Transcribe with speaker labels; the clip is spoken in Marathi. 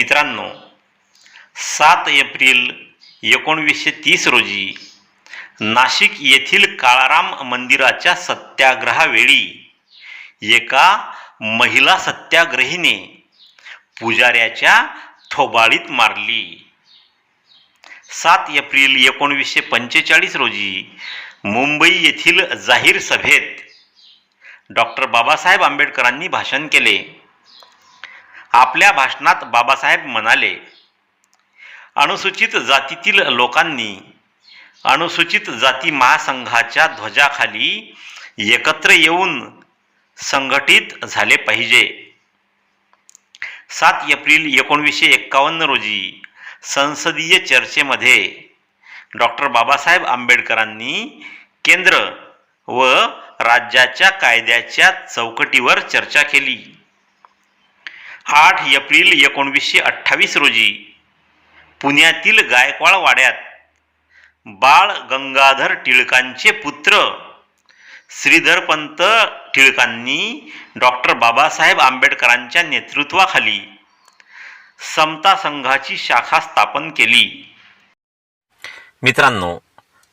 Speaker 1: मित्रांनो सात एप्रिल एकोणवीसशे तीस रोजी नाशिक येथील काळाराम मंदिराच्या सत्याग्रहावेळी एका महिला सत्याग्रहीने पुजाऱ्याच्या थोबाळीत मारली. सात एप्रिल एकोणवीसशे पंचेचाळीस रोजी मुंबई येथील जाहीर सभेत डॉक्टर बाबासाहेब आंबेडकरांनी भाषण केले. आपल्या भाषणात बाबासाहेब म्हणाले अनुसूचित जातीतील लोकांनी अनुसूचित जाती महासंघाच्या ध्वजाखाली एकत्र येऊन संघटित झाले पाहिजे. सात एप्रिल एकोणवीसशे एक्कावन्न रोजी संसदीय चर्चेमध्ये डॉक्टर बाबासाहेब आंबेडकरांनी केंद्र व राज्याच्या कायद्याच्या चौकटीवर चर्चा केली. आठ एप्रिल एकोणवीसशे अठ्ठावीस रोजी पुण्यातील गायकवाड वाड्यात बाळ गंगाधर टिळकांचे पुत्र श्रीधरपंत टिळकांनी डॉक्टर बाबासाहेब आंबेडकरांच्या नेतृत्वाखाली समता संघाची शाखा स्थापन केली. मित्रांनो